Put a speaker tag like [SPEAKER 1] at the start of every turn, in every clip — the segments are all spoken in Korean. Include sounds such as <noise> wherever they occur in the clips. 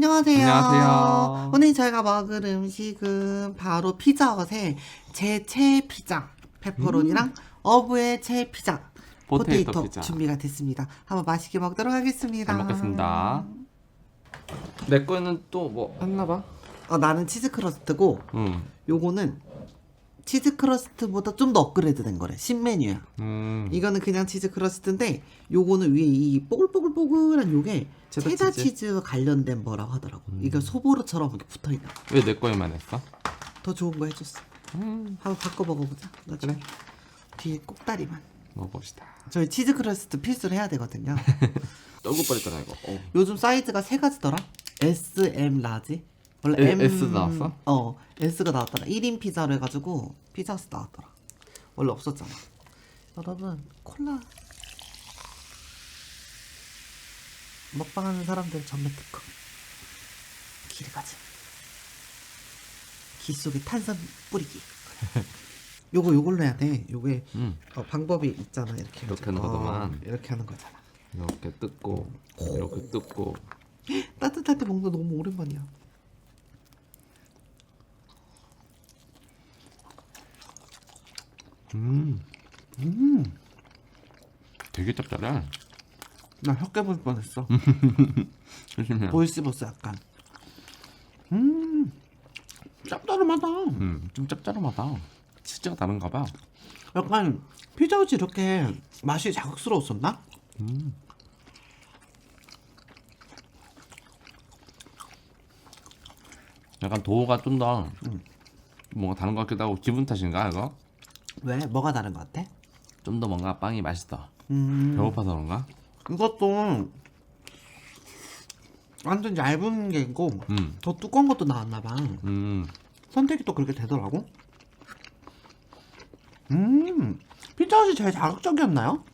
[SPEAKER 1] 안녕하세요.
[SPEAKER 2] 안녕하세요.
[SPEAKER 1] 오늘 저희가 먹을 음식은 바로 피자헛의 제체 피자 페퍼로니랑 어부의 체 피자
[SPEAKER 2] 음. 포테이토
[SPEAKER 1] 포테이토
[SPEAKER 2] 피자.
[SPEAKER 1] 준비가 됐습니다. 한번 맛있게 먹도록 하겠습니다.
[SPEAKER 2] 잘 먹겠습니다. 내 거는 또 뭐 했나 봐.
[SPEAKER 1] 어, 나는 치즈 크러스트고
[SPEAKER 2] 음.
[SPEAKER 1] 요거는 치즈 크러스트보다 좀 더 업그레이드된 거래. 신메뉴야.
[SPEAKER 2] 음.
[SPEAKER 1] 이거는 그냥 치즈 크러스트인데 요거는 위에 이 뽀글뽀글뽀글한 요게
[SPEAKER 2] 체다
[SPEAKER 1] 체다
[SPEAKER 2] 치즈?
[SPEAKER 1] 치즈 관련된 거라고 하더라고. 이거 소보루처럼 이렇게 붙어 있나 봐.
[SPEAKER 2] 왜내 거에만 했어?
[SPEAKER 1] 더 좋은 거 해줬어.
[SPEAKER 2] 음.
[SPEAKER 1] 한번 바꿔 먹어보자. 나중에
[SPEAKER 2] 그래.
[SPEAKER 1] 뒤에 꼭다리만.
[SPEAKER 2] 먹어봅시다.
[SPEAKER 1] 저희 치즈 크러스트 필수로 해야 되거든요. <laughs>
[SPEAKER 2] 떨고 버렸잖아 이거. 어.
[SPEAKER 1] 요즘 사이즈가 세 가지더라. S, M, 라지. 원래
[SPEAKER 2] 에-
[SPEAKER 1] M
[SPEAKER 2] S 나왔어?
[SPEAKER 1] 어, S가 나왔더라. 1인 피자로 해가지고 피자스 나왔더라. 원래 없었잖아. 여러분 콜라 먹방하는 사람들 전매 특허. 길 가지. 기 속에 탄산 뿌리기. <laughs> 요거 요걸로 해야 돼. 요게
[SPEAKER 2] 음.
[SPEAKER 1] 어, 방법이 있잖아. 이렇게
[SPEAKER 2] 이렇게. 하는 거구만.
[SPEAKER 1] 어, 이렇게 하는 거잖아.
[SPEAKER 2] 이렇게 뜯고 이렇게 뜯고. <laughs>
[SPEAKER 1] 따뜻할 때 먹는 거 너무 오랜만이야.
[SPEAKER 2] 음. 음. 되게 짭짤해.
[SPEAKER 1] 나 혀 깨물 뻔했어.
[SPEAKER 2] 조심해.
[SPEAKER 1] 보이 씹었어 약간. 음, 짭짤하다.
[SPEAKER 2] 음. 좀 짭짤하다. 치즈가 다른가 봐.
[SPEAKER 1] 약간 피자헛이 이렇게 맛이 자극스러웠었나?
[SPEAKER 2] 음. 약간 도우가 좀 더 뭔가 다른 것 같기도 하고 기분 탓인가 이거?
[SPEAKER 1] 왜? 뭐가 다른 것 같아?
[SPEAKER 2] 좀 더 뭔가 빵이 맛있어.
[SPEAKER 1] 음,
[SPEAKER 2] 배고파서 그런가?
[SPEAKER 1] 이것도 완전 얇은 게 있고
[SPEAKER 2] 음.
[SPEAKER 1] 더 두꺼운 것도 나왔나 봐.
[SPEAKER 2] 음.
[SPEAKER 1] 선택이 또 그렇게 되더라고. 음, 피자헛이 제일 자극적이었나요?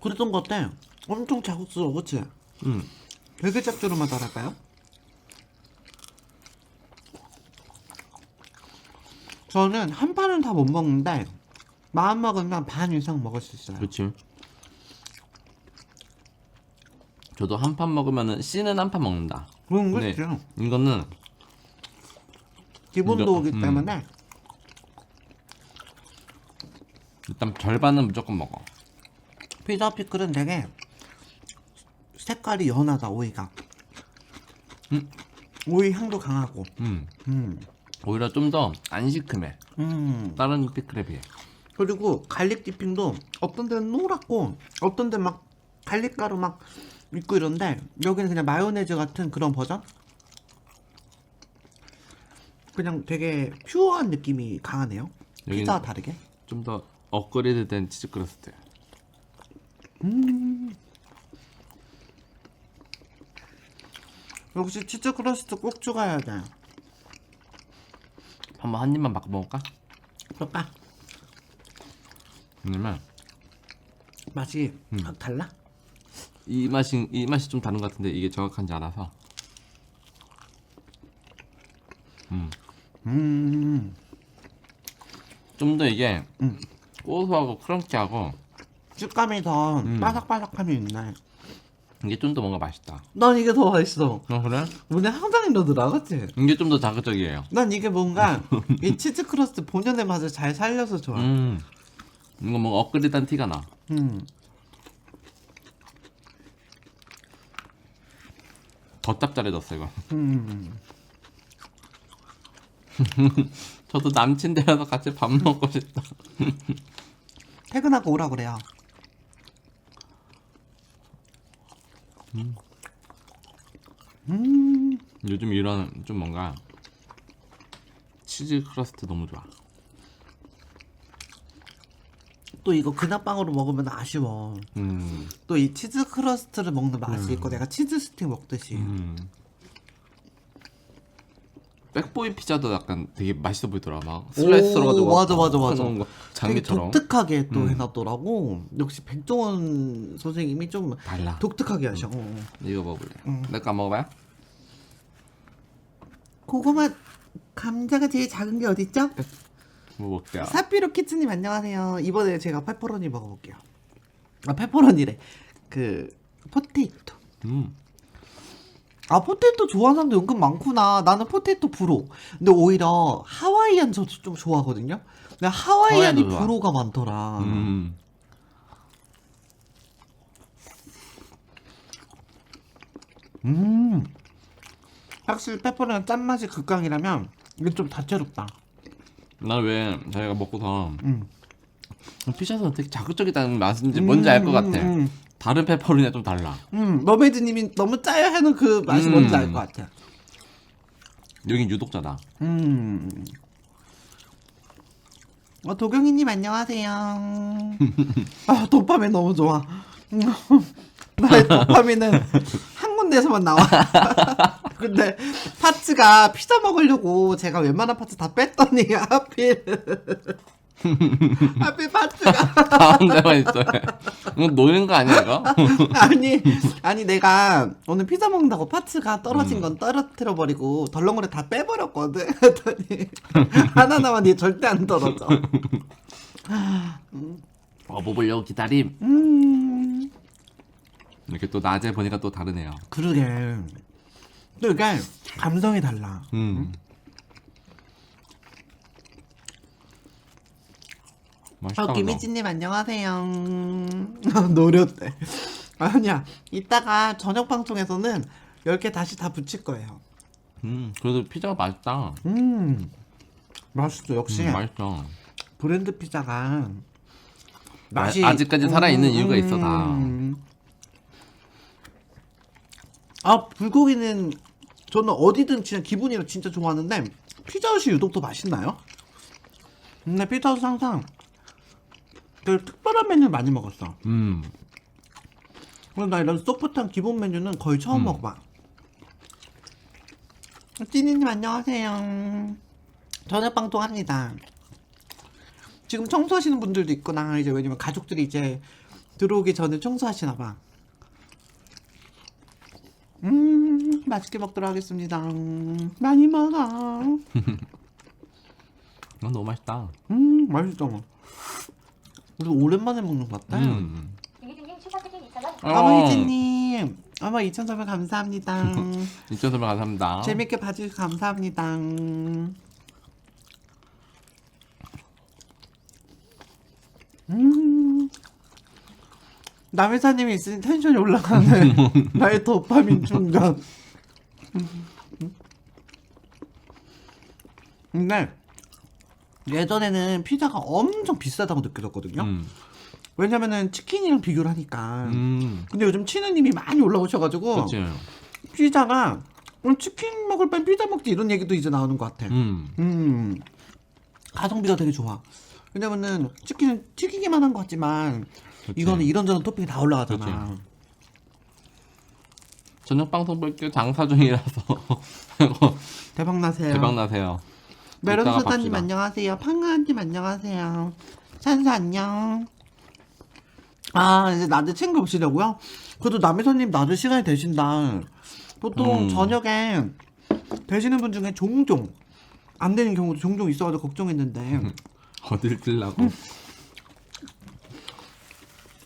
[SPEAKER 1] 그랬던 것 같아. 엄청 자극스러워, 그치?
[SPEAKER 2] 음.
[SPEAKER 1] 되게 짭조름하다랄까요? 저는 한 판은 다 못 먹는데 마음 먹으면 반 이상 먹을 수 있어요.
[SPEAKER 2] 그렇지. 저도 한 판 먹으면은 씨는 한 판 먹는다.
[SPEAKER 1] 그런 거
[SPEAKER 2] 네.
[SPEAKER 1] 있죠.
[SPEAKER 2] 이거는
[SPEAKER 1] 기본도기
[SPEAKER 2] 음.
[SPEAKER 1] 때문에
[SPEAKER 2] 일단 절반은 무조건 먹어.
[SPEAKER 1] 피자 피클은 되게 색깔이 연하다 오이가.
[SPEAKER 2] 음.
[SPEAKER 1] 오이 향도 강하고.
[SPEAKER 2] 음.
[SPEAKER 1] 음.
[SPEAKER 2] 오히려 좀 더 안 시큼해.
[SPEAKER 1] 음.
[SPEAKER 2] 다른 피클에 비해.
[SPEAKER 1] 그리고 갈릭 디핑도 어떤 데는 노랗고 어떤 데는 막 갈릭 가루 막 있고 이런데 여기는 그냥 마요네즈 같은 그런 버전? 그냥 되게 퓨어한 느낌이 강하네요.
[SPEAKER 2] 여기는-
[SPEAKER 1] 피자와 다르게.
[SPEAKER 2] 좀 더 업그레이드된 치즈 크러스트.
[SPEAKER 1] 역시 치즈 크러스트 꼭 추가해야 돼.
[SPEAKER 2] 한번 한 입만 바꿔 먹을까?
[SPEAKER 1] 그럴까?
[SPEAKER 2] 왜냐면
[SPEAKER 1] 맛이
[SPEAKER 2] 음.
[SPEAKER 1] 확 달라?
[SPEAKER 2] 이 맛이 이 맛이 좀 다른 것 같은데 이게 정확한지 알아서.
[SPEAKER 1] 음.
[SPEAKER 2] 좀 더 이게
[SPEAKER 1] 음.
[SPEAKER 2] 고소하고 크런치하고
[SPEAKER 1] 식감이 더
[SPEAKER 2] 음.
[SPEAKER 1] 바삭바삭함이 있네.
[SPEAKER 2] 이게 좀 더 뭔가 맛있다.
[SPEAKER 1] 난 이게 더 맛있어.
[SPEAKER 2] 어 그래?
[SPEAKER 1] 오늘 항상 이러더라, 그치?
[SPEAKER 2] 이게 좀 더 자극적이에요.
[SPEAKER 1] 난 이게 뭔가 <laughs> 이 치즈 크러스트 본연의 맛을 잘 살려서 좋아.
[SPEAKER 2] 음. 이거 뭔가 업그레이드한 티가 나.
[SPEAKER 1] 음.
[SPEAKER 2] 더 짭짤해졌어 이거. <laughs>
[SPEAKER 1] 음.
[SPEAKER 2] 저도 남친 데려서 같이 밥 먹고 싶다. <laughs>
[SPEAKER 1] 퇴근하고 오라 그래요. 음.
[SPEAKER 2] 요즘 이런 좀 뭔가 치즈 크러스트 너무 좋아.
[SPEAKER 1] 또 이거 그냥 빵으로 먹으면 아쉬워.
[SPEAKER 2] 음.
[SPEAKER 1] 또 이 치즈 크러스트를 먹는 맛이 있고 내가 치즈 스틱 먹듯이.
[SPEAKER 2] 음. 백보이 피자도 약간 되게 맛있어 보이더라. 막 슬라이스
[SPEAKER 1] 오,
[SPEAKER 2] 썰어가지고
[SPEAKER 1] 맞아, 맞아, 맞아.
[SPEAKER 2] 넣은 거, 장미처럼
[SPEAKER 1] 독특하게 또
[SPEAKER 2] 음.
[SPEAKER 1] 해놨더라고. 역시 백종원 선생님이 좀
[SPEAKER 2] 달라.
[SPEAKER 1] 독특하게 하셔.
[SPEAKER 2] 이거 먹을래.
[SPEAKER 1] 음.
[SPEAKER 2] 내거 안 먹어봐요?
[SPEAKER 1] 고구마 감자가 제일 작은 게 어딨죠?
[SPEAKER 2] 뭐 먹게요.
[SPEAKER 1] 사피로 키츠님 안녕하세요. 이번에 제가 페퍼로니 먹어볼게요. 아 페퍼로니래. 그 포테이토.
[SPEAKER 2] 음.
[SPEAKER 1] 아 포테이토 좋아하는 사람도 은근 많구나. 나는 포테이토 브로. 근데 오히려 하와이안 저도 좀 좋아하거든요. 근데 하와이안이
[SPEAKER 2] 하와이안도 좋아.
[SPEAKER 1] 브로가 많더라.
[SPEAKER 2] 음.
[SPEAKER 1] 음. 확실히 페퍼로는 짠맛이 극강이라면 이게 좀 다채롭다.
[SPEAKER 2] 난왜 저희가 먹고서
[SPEAKER 1] 음.
[SPEAKER 2] 피자는 되게 자극적이다는 맛인지 뭔지 알 것 같아.
[SPEAKER 1] 음,
[SPEAKER 2] 다른 페퍼로니랑 좀 달라.
[SPEAKER 1] 음. 머메드님이 너무 짜요 하는 그 맛이
[SPEAKER 2] 음.
[SPEAKER 1] 뭔지 알 것 같아.
[SPEAKER 2] 여긴 유독자다.
[SPEAKER 1] 음. 어, 도경이님 안녕하세요. <laughs> 아, 도파민 너무 좋아. <laughs> 나의 도파민은 한 군데에서만 나와. <laughs> 근데 파츠가 피자 먹으려고 제가 웬만한 파츠 다 뺐더니 하필 하필 파츠가
[SPEAKER 2] 가운데만 있어요. 이거 노는 거 아니야 이거? <laughs>
[SPEAKER 1] 아니 아니 내가 오늘 피자 먹는다고 파츠가 떨어진 건 떨어뜨려 버리고 덜렁거려 다 빼버렸거든. 그랬더니 <laughs> 하나 남았니 절대 안 떨어져. <laughs>
[SPEAKER 2] 어, 먹으려고 기다림.
[SPEAKER 1] 음
[SPEAKER 2] 이렇게 또 낮에 보니까 또 다르네요.
[SPEAKER 1] 그러게. 또 이게 감성이 달라.
[SPEAKER 2] 음. 맛있다.
[SPEAKER 1] 어,
[SPEAKER 2] 너.
[SPEAKER 1] 김희진님 안녕하세요. 노렸대. 아니야. 이따가 저녁 방송에서는 10개 다시 다 붙일 거예요.
[SPEAKER 2] 음, 그래도 피자가 맛있다.
[SPEAKER 1] 음. 맛있어. 역시
[SPEAKER 2] 음, 맛있어.
[SPEAKER 1] 브랜드 피자가
[SPEAKER 2] 아- 아직까지 살아 있는 이유가 있어, 다.
[SPEAKER 1] 음. 아 불고기는 저는 어디든 진짜 기분이라 진짜 좋아하는데 피자헛이 유독 더 맛있나요? 근데 피자헛은 항상 그 특별한 메뉴를 많이 먹었어.
[SPEAKER 2] 음,
[SPEAKER 1] 그럼 나 이런 소프트한 기본 메뉴는 거의 처음
[SPEAKER 2] 음.
[SPEAKER 1] 먹어봐. 찐이님 안녕하세요. 저녁 방송 합니다. 지금 청소하시는 분들도 있구나. 이제 왜냐면 가족들이 이제 들어오기 전에 청소하시나 봐. 음, 맛있게 먹도록 하겠습니다. 많이 먹어.
[SPEAKER 2] 이건 <laughs> 너무 맛있다.
[SPEAKER 1] 음, 맛있어. 우리 오랜만에 먹는 것 같다.
[SPEAKER 2] 음.
[SPEAKER 3] 추가 스킨 2,000원
[SPEAKER 1] 어머 이진님, 어머 2,400 감사합니다. <laughs>
[SPEAKER 2] 인천 선배 감사합니다.
[SPEAKER 1] 재밌게 봐주셔서 감사합니다. 음. 남회사님이 있으니 텐션이 올라가네. <laughs> 나의 도파민 충전. 근데 예전에는 피자가 엄청 비싸다고 느껴졌거든요.
[SPEAKER 2] 음,
[SPEAKER 1] 왜냐면은 치킨이랑 비교를 하니까.
[SPEAKER 2] 음,
[SPEAKER 1] 근데 요즘 치느님이 많이 올라오셔가지고
[SPEAKER 2] 그렇지.
[SPEAKER 1] 피자가 오늘 치킨 먹을 바엔 피자 먹지 이런 얘기도 이제 나오는 것 같아. 음.
[SPEAKER 2] 음,
[SPEAKER 1] 가성비가 되게 좋아. 왜냐면은 치킨은 튀기기만 한 것 같지만
[SPEAKER 2] 그치.
[SPEAKER 1] 이거는 이런저런 토핑이 다 올라가잖아.
[SPEAKER 2] 그치. 저녁 방송 볼게요. 장사 중이라서 <laughs>
[SPEAKER 1] 대박 나세요.
[SPEAKER 2] 대박 나세요.
[SPEAKER 1] 메론
[SPEAKER 2] 이따가
[SPEAKER 1] 소다님
[SPEAKER 2] 봅시다.
[SPEAKER 1] 안녕하세요. 팡가님 안녕하세요. 찬수 안녕. 아 이제 낮에 챙겨 보시려고요? 그래도 남해선님 낮에 시간이 되신다. 보통
[SPEAKER 2] 음.
[SPEAKER 1] 저녁에 되시는 분 중에 종종 안 되는 경우도 종종 있어가지고 걱정했는데 <laughs>
[SPEAKER 2] 어딜 찔라고? <laughs>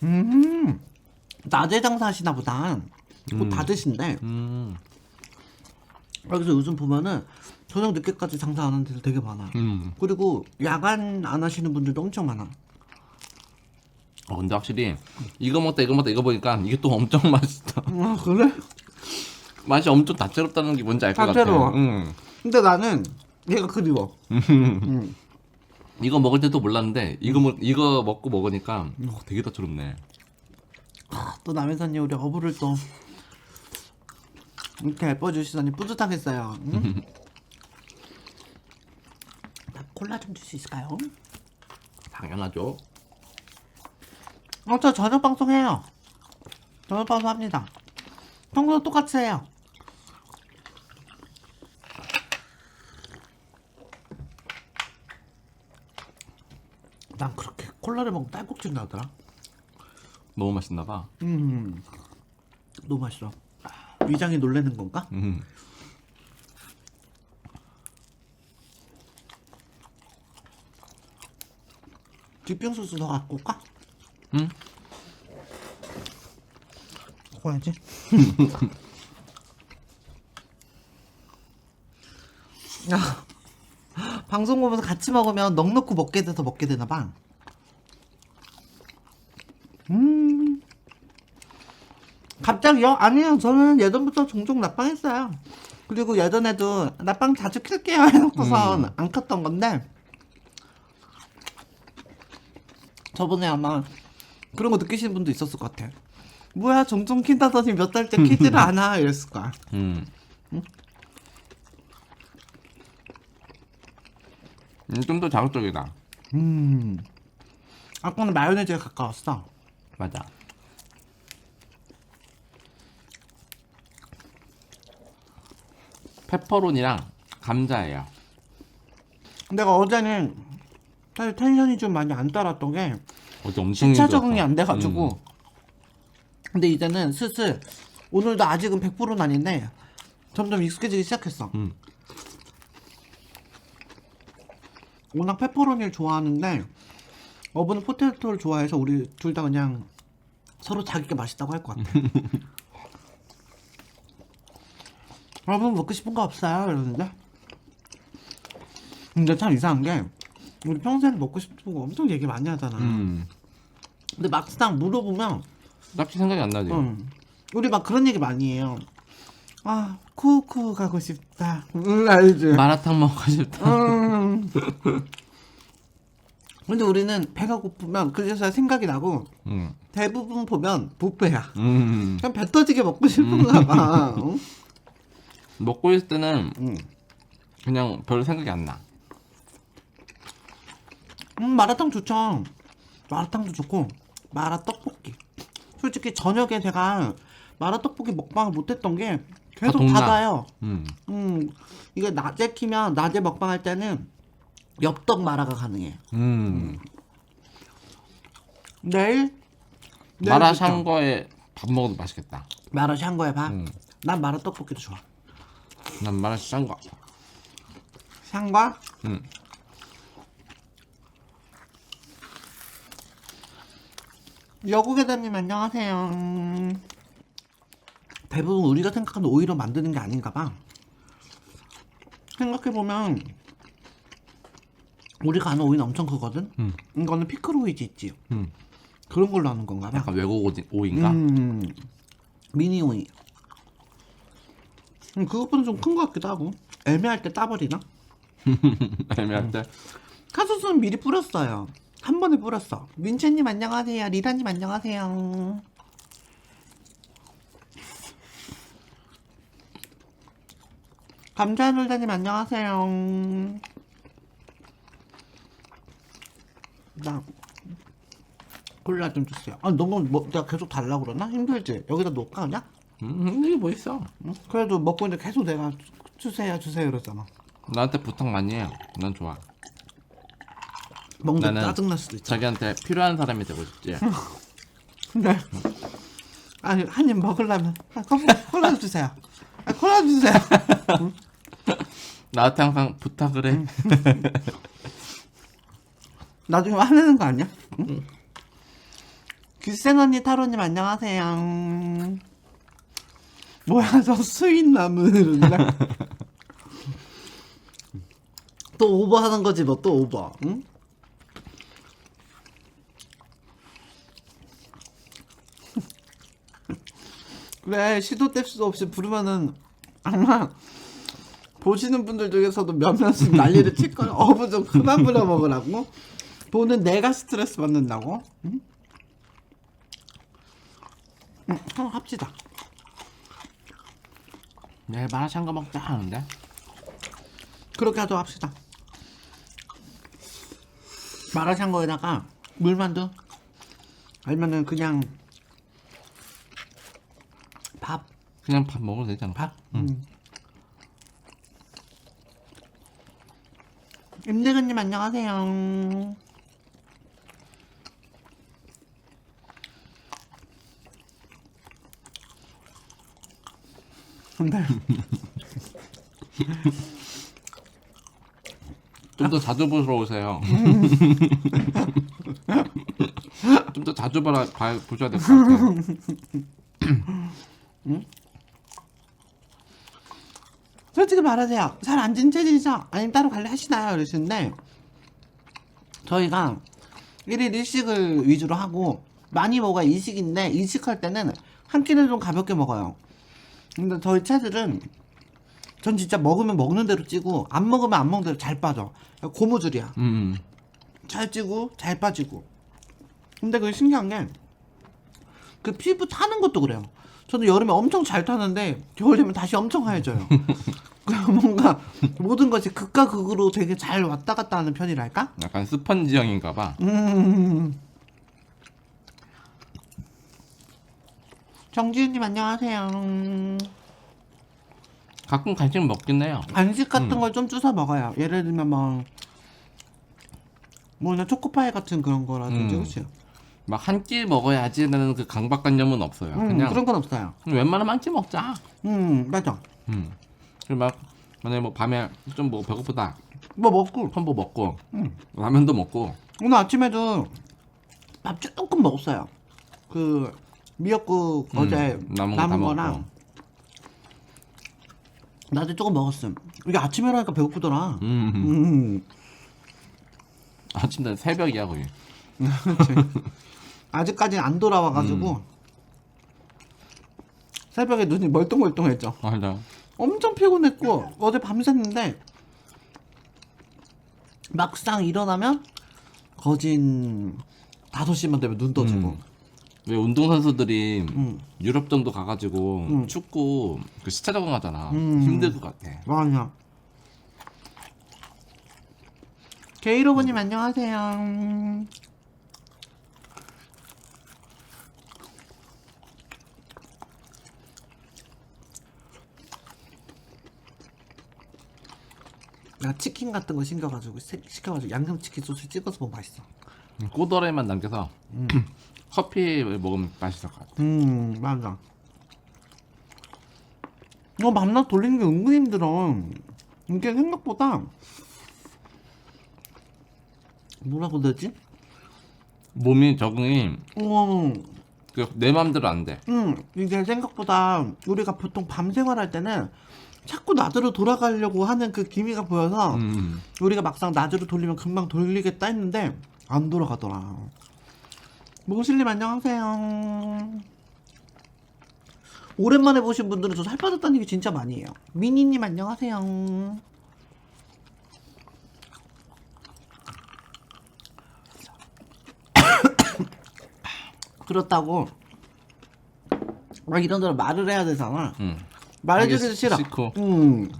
[SPEAKER 1] 음 낮에 장사하시나 보다. 곧
[SPEAKER 2] 음.
[SPEAKER 1] 닫으신데
[SPEAKER 2] 음,
[SPEAKER 1] 여기서 요즘 보면은 저녁 늦게까지 장사하는 데들 되게 많아.
[SPEAKER 2] 음.
[SPEAKER 1] 그리고 야간 안 하시는 분들도 엄청 많아.
[SPEAKER 2] 어, 근데 확실히 이거 먹다 이거 먹다 이거 보니까 이게 또 엄청 <laughs> 맛있다.
[SPEAKER 1] 아 그래?
[SPEAKER 2] 맛이 엄청 다채롭다는 게 뭔지 알 것 같아.
[SPEAKER 1] 다채로워.
[SPEAKER 2] 음.
[SPEAKER 1] 근데 나는 얘가 그리워. 음.
[SPEAKER 2] 이거 먹을 때도 몰랐는데 이거 먹 이거 먹고 먹으니까 어, 되게 다채롭네.
[SPEAKER 1] 아, 또 남해선님 우리 어부를 또 이렇게 예뻐 주시다니 뿌듯하겠어요. 응? <laughs> 나 콜라 좀 줄 수 있을까요?
[SPEAKER 2] 당연하죠.
[SPEAKER 1] 어, 저 저녁 방송해요. 저녁 방송 합니다. 평소랑 똑같이 해요. 난 그렇게 콜라를 먹으면 딸꾹질 나더라.
[SPEAKER 2] 너무 맛있나 봐.
[SPEAKER 1] 음, 너무 맛있어. 위장이 놀래는 건가?
[SPEAKER 2] 음.
[SPEAKER 1] 뒷병 소스 더 갖고 올까?
[SPEAKER 2] 응.
[SPEAKER 1] 먹어야지. 방송 보면서 같이 먹으면 넉 넣고 먹게 돼서 먹게 되나 봐. 음. 갑자기요? 아니요. 저는 예전부터 종종 낮방했어요. 그리고 예전에도 낮방 자주 킬게요 해놓고선
[SPEAKER 2] 음.
[SPEAKER 1] 안 켰던 건데 저번에 아마 그런 거 느끼시는 분도 있었을 것 같아. 뭐야 종종 킨다더니 몇 달째 키지를 않아 이랬을 거야.
[SPEAKER 2] 음. 음, 좀더 자극적이다.
[SPEAKER 1] 음. 아까는 마요네즈에 가까웠어.
[SPEAKER 2] 맞아. 페퍼론이랑 감자예요.
[SPEAKER 1] 내가 어제는 사실 텐션이 좀 많이 안 따랐던 게
[SPEAKER 2] 어제 엄청
[SPEAKER 1] 시차. 적응이 안 돼가지고
[SPEAKER 2] 음.
[SPEAKER 1] 근데 이제는 슬슬 오늘도 아직은 100%는 아닌데 점점 익숙해지기 시작했어
[SPEAKER 2] 음.
[SPEAKER 1] 워낙 페퍼로니를 좋아하는데 어부는 포테토를 좋아해서 우리 둘 다 그냥 서로 자기가 맛있다고 할 것 같아 <laughs> 여러분 먹고 싶은 거 없어요? 이러는데 근데 참 이상한 게 우리 평소에 먹고 싶은 거 엄청 얘기 많이 하잖아
[SPEAKER 2] 음.
[SPEAKER 1] 근데 막상 물어보면
[SPEAKER 2] 딱히 생각이 안 나지.
[SPEAKER 1] 응. 우리 막 그런 얘기 많이 해요. 아, 쿠쿠 가고 싶다. 응, 알지?
[SPEAKER 2] 마라탕 먹고 싶다.
[SPEAKER 1] 응. 근데 우리는 배가 고프면 그래서 생각이 나고
[SPEAKER 2] 음.
[SPEAKER 1] 대부분 보면 뷔페야.
[SPEAKER 2] 음.
[SPEAKER 1] 그냥 배 터지게 먹고 싶은가 봐. 응?
[SPEAKER 2] 먹고 있을 때는
[SPEAKER 1] 응.
[SPEAKER 2] 그냥 별 생각이 안 나.
[SPEAKER 1] 음, 마라탕 좋죠. 마라탕도 좋고 마라 떡볶이. 솔직히 저녁에 제가 마라 떡볶이 먹방을 못했던 게 계속
[SPEAKER 2] 아.
[SPEAKER 1] 닫아요.
[SPEAKER 2] 음.
[SPEAKER 1] 음, 이게 낮에 키면 낮에 먹방 할 때는 엽떡 마라가 가능해.
[SPEAKER 2] 음.
[SPEAKER 1] 내일
[SPEAKER 2] 마라샹궈에 밥 먹어도 맛있겠다.
[SPEAKER 1] 마라 샹궈에 봐.
[SPEAKER 2] 음.
[SPEAKER 1] 난 마라 떡볶이도 좋아.
[SPEAKER 2] 난 마라 샹궈.
[SPEAKER 1] 샹궈?
[SPEAKER 2] 음.
[SPEAKER 1] 여고계단님 안녕하세요. 대부분 우리가 생각하는 오이로 만드는 게 아닌가 봐. 생각해보면 우리가 아는 오이는 엄청 크거든?
[SPEAKER 2] 음.
[SPEAKER 1] 이거는 피클 오이지 있지?
[SPEAKER 2] 음.
[SPEAKER 1] 그런 걸로 하는 건가 봐.
[SPEAKER 2] 약간 외국 오이인가?
[SPEAKER 1] 음, 미니 오이. 음, 그것보다 좀 큰 것 같기도 하고. 애매할 때 따버리나? <laughs>
[SPEAKER 2] 애매할 때.
[SPEAKER 1] 카소스는 미리 뿌렸어요. 한 번에 뿌렸어. 민채님 안녕하세요. 리라님 안녕하세요. 감자놀다님 안녕하세요. 나 콜라 좀 주세요. 아 너무 뭐 내가 계속 달라 그러나 힘들지. 여기다 놓을까 그냥?
[SPEAKER 2] 음, 이게 뭐 있어?
[SPEAKER 1] 응? 그래도 먹고 있는데 계속 내가 주세요 주세요 이러잖아.
[SPEAKER 2] 나한테 부탁 많이 해. 난 좋아.
[SPEAKER 1] 먹는데
[SPEAKER 2] 나는
[SPEAKER 1] 짜증날 수도 있잖아.
[SPEAKER 2] 자기한테 필요한 사람이 되고 싶지.
[SPEAKER 1] 근데 <laughs> 아니 한 입 먹으려면 아, 콜라, 콜라 좀 주세요. 아, 콜라 좀 주세요. <laughs>
[SPEAKER 2] 나한테 항상 부탁을 해. <laughs>
[SPEAKER 1] 나중에 화내는 거 아니야? 응? 귀생 언니 타로님 안녕하세요. 뭐야 저 스윗 나무 이런데 또 오버하는 거지 뭐 또 오버. 응? 그래 시도 때수도 없이 부르면은 아마 보시는 분들 중에서도 몇 명씩 난리를 칠 거야. 어부 좀 그만 불러 먹으라고. 보는 내가 스트레스 받는다고. 응? 응, 한번 합시다.
[SPEAKER 2] 내일 마라샹궈 먹자 하는데.
[SPEAKER 1] 그렇게 하도록 합시다. 마라샹궈에다가 물만두 아니면은 그냥 밥,
[SPEAKER 2] 그냥 밥 먹어도 되잖아.
[SPEAKER 1] 밥. 음. 임대근님 안녕하세요. 근데
[SPEAKER 2] 좀 더 자주 보러 오세요. 좀 더 자주 보라, 봐, 보셔야 될 것 같아요.
[SPEAKER 1] 솔직히 말하세요. 살안찐 체질이죠? 아니면 따로 관리 하시나요? 이러시는데 저희가 1일 1식을 위주로 하고 많이 먹어야 이식인데 이식할 때는 한 끼는 좀 가볍게 먹어요. 근데 저희 체질은 전 진짜 먹으면 먹는 대로 찌고 안 먹으면 안 먹는 대로 잘 빠져. 고무줄이야.
[SPEAKER 2] 음.
[SPEAKER 1] 잘 찌고 잘 빠지고. 근데 그게 신기한 게 그 피부 타는 것도 그래요. 저는 여름에 엄청 잘 타는데 겨울 되면 다시 엄청 하얘져요. <laughs> 그 뭔가 모든 것이 극과 극으로 되게 잘 왔다 갔다 하는 편이랄까?
[SPEAKER 2] 약간 스펀지형인가 봐.
[SPEAKER 1] 음. 정지윤님 안녕하세요.
[SPEAKER 2] 가끔 간식 먹긴 해요.
[SPEAKER 1] 간식 같은 걸 좀 주워 먹어요. 예를 들면 뭐 뭐냐 초코파이 같은 그런 거라든지
[SPEAKER 2] 음.
[SPEAKER 1] 그치?
[SPEAKER 2] 막 한 끼 먹어야지라는 그 강박관념은 없어요.
[SPEAKER 1] 음,
[SPEAKER 2] 그냥
[SPEAKER 1] 그런 건 없어요.
[SPEAKER 2] 웬만하면 한 끼 먹자.
[SPEAKER 1] 음 맞아.
[SPEAKER 2] 음. 그리고 막 만약에 뭐 밤에 좀 뭐 배고프다.
[SPEAKER 1] 뭐 먹고
[SPEAKER 2] 펌보 먹고
[SPEAKER 1] 음.
[SPEAKER 2] 라면도 먹고
[SPEAKER 1] 오늘 아침에도 밥 조금 먹었어요. 그 미역국 어제
[SPEAKER 2] 음, 남은
[SPEAKER 1] 남은,
[SPEAKER 2] 거 다
[SPEAKER 1] 거랑
[SPEAKER 2] 먹고.
[SPEAKER 1] 낮에 조금 먹었음. 이게 아침에라니까 배고프더라.
[SPEAKER 2] 음.
[SPEAKER 1] 음.
[SPEAKER 2] 아침에 새벽이야 거의. <laughs>
[SPEAKER 1] 아직까지 안 돌아와가지고
[SPEAKER 2] 음.
[SPEAKER 1] 새벽에 눈이 멀뚱멀뚱했죠.
[SPEAKER 2] 맞아.
[SPEAKER 1] 엄청 피곤했고 어제 밤샜는데 막상 일어나면 거진 5시만 되면 눈 떠지고
[SPEAKER 2] 음. 왜 운동 선수들이
[SPEAKER 1] 음.
[SPEAKER 2] 유럽 정도 가가지고
[SPEAKER 1] 음.
[SPEAKER 2] 축구 그 시차 적응하잖아.
[SPEAKER 1] 음.
[SPEAKER 2] 힘들 것 같아.
[SPEAKER 1] 맞아 게이로그님 안녕하세요 나 치킨 같은 거 시켜가지고 시- 시켜가지고 양념 치킨 소스 찍어서 먹으면 맛있어
[SPEAKER 2] 꼬더레만 남겨서 <clears throat> 커피 먹으면 맛있을 것 같아.
[SPEAKER 1] 음 맞아 어 밤낮 돌리는 게 은근 힘들어 이게 생각보다 뭐라고 되지?
[SPEAKER 2] 몸이 적응이
[SPEAKER 1] 어,
[SPEAKER 2] 그내 맘대로 안 돼.
[SPEAKER 1] 음 이게 생각보다 우리가 보통 밤 생활할 때는 자꾸 낮으로 돌아가려고 하는 그 기미가 보여서
[SPEAKER 2] 음.
[SPEAKER 1] 우리가 막상 낮으로 돌리면 금방 돌리겠다 했는데 안 돌아가더라. 몽실님 안녕하세요. 오랜만에 보신 분들은 저 살 빠졌다는 얘기 진짜 많이 해요. 미니님 안녕하세요. <coughs> 그렇다고 막 이런 데로 말을 해야 되잖아.
[SPEAKER 2] 음.
[SPEAKER 1] 말해주기
[SPEAKER 2] 하기
[SPEAKER 1] 싫어.
[SPEAKER 2] 싫고.
[SPEAKER 1] 음.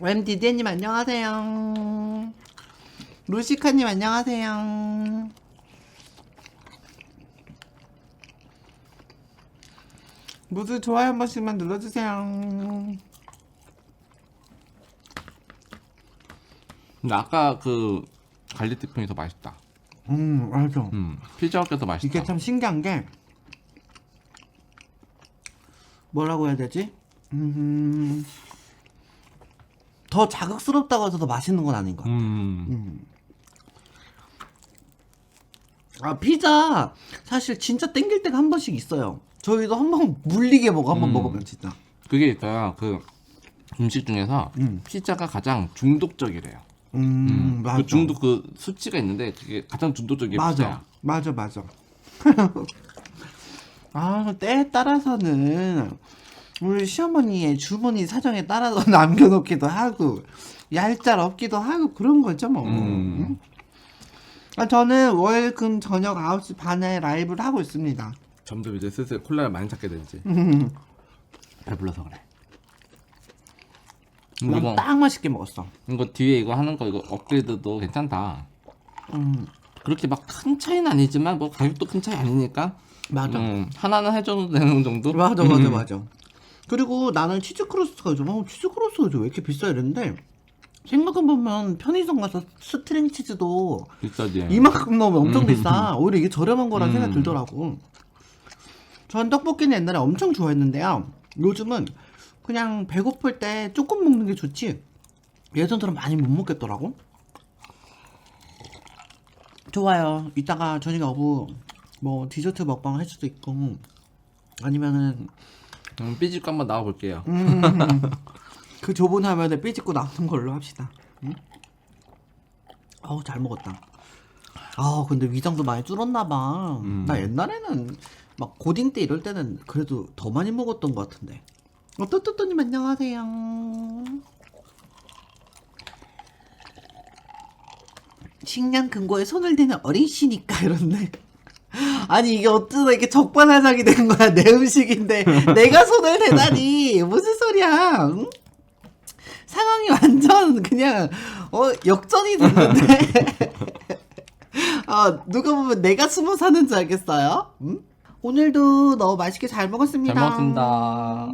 [SPEAKER 1] 엠디디님 안녕하세요. 루시카님 안녕하세요. 모두 좋아요 한 번씩만 눌러주세요.
[SPEAKER 2] 근데 아까 그 갈릭 디핑이 더 맛있다.
[SPEAKER 1] 음 맞아.
[SPEAKER 2] 음. 피자가 더 맛있다.
[SPEAKER 1] 이게 참 신기한 게 뭐라고 해야 되지? 음, 더 자극스럽다고 해서 더 맛있는 건 아닌 것 같아.
[SPEAKER 2] 음.
[SPEAKER 1] 아 피자 사실 진짜 땡길 때가 한 번씩 있어요. 저희도 한 번 물리게 먹어 한 번
[SPEAKER 2] 음.
[SPEAKER 1] 먹으면 진짜.
[SPEAKER 2] 그게 있어요. 그 음식 중에서
[SPEAKER 1] 음.
[SPEAKER 2] 피자가 가장 중독적이래요.
[SPEAKER 1] 음, 맞아.
[SPEAKER 2] 그 중독 그 수치가 있는데 그게 가장 중독적인 게
[SPEAKER 1] 맞아,
[SPEAKER 2] 피자야.
[SPEAKER 1] 맞아, 맞아. <laughs> 아 때에 따라서는 우리 시어머니의 주머니 사정에 따라서 <laughs> 남겨놓기도 하고 얄짤 없기도 하고 그런 거죠 뭐.
[SPEAKER 2] 음.
[SPEAKER 1] 아, 저는 월, 금 저녁 9시 반에 라이브를 하고 있습니다.
[SPEAKER 2] 점점 이제 슬슬 콜라를 많이 찾게 되지. <laughs>
[SPEAKER 1] 음,
[SPEAKER 2] 배불러서 그래. 이거 뭐,
[SPEAKER 1] 난딱 맛있게 먹었어.
[SPEAKER 2] 이거 뒤에 이거 하는 거 이거 업그레이드도 괜찮다.
[SPEAKER 1] 음,
[SPEAKER 2] 그렇게 막 큰 차이는 아니지만 뭐 가격도 큰 차이 아니니까
[SPEAKER 1] 맞아.
[SPEAKER 2] 음, 하나는 해줘도 되는 정도?
[SPEAKER 1] 맞아 맞아
[SPEAKER 2] 음.
[SPEAKER 1] 맞아 그리고 나는 치즈 크로스가 좀 어, 치즈 크로스가 좀왜 이렇게 비싸 이랬는데 생각해보면 편의점 가서 스트링 치즈도
[SPEAKER 2] 비싸지.
[SPEAKER 1] 이만큼 넣으면 엄청
[SPEAKER 2] 음.
[SPEAKER 1] 비싸 오히려 이게 저렴한 거란 생각
[SPEAKER 2] 음.
[SPEAKER 1] 들더라고 전 떡볶이는 옛날에 엄청 좋아했는데요 요즘은 그냥 배고플 때 조금 먹는 게 좋지 예전처럼 많이 못 먹겠더라고 좋아요 이따가 저녁에 어부 뭐 디저트 먹방 할 수도 있고 아니면은
[SPEAKER 2] 음, 삐지고 한번 나와볼게요.
[SPEAKER 1] 음, <laughs> 그 좁은 화면에 삐짓고 나오는 걸로 합시다. 응? 어우 잘 먹었다. 아 근데 위장도 많이 줄었나 봐.
[SPEAKER 2] 음.
[SPEAKER 1] 나 옛날에는 막 고딩 때 이럴 때는 그래도 더 많이 먹었던 것 같은데. 어떠떠떠님 안녕하세요. 식량 근거에 손을 대는 어린 씨니까 <laughs> 이런데. 아니 이게 어쩌다 이렇게 적반하장이 된 거야 내 음식인데 내가 손을 대다니 무슨 소리야 응? 상황이 완전 그냥 어 역전이 됐는데 아 <laughs> 누가 보면 내가 숨어 사는 줄 알겠어요 응? 오늘도 너무 맛있게 잘 먹었습니다
[SPEAKER 2] 잘 먹었습니다.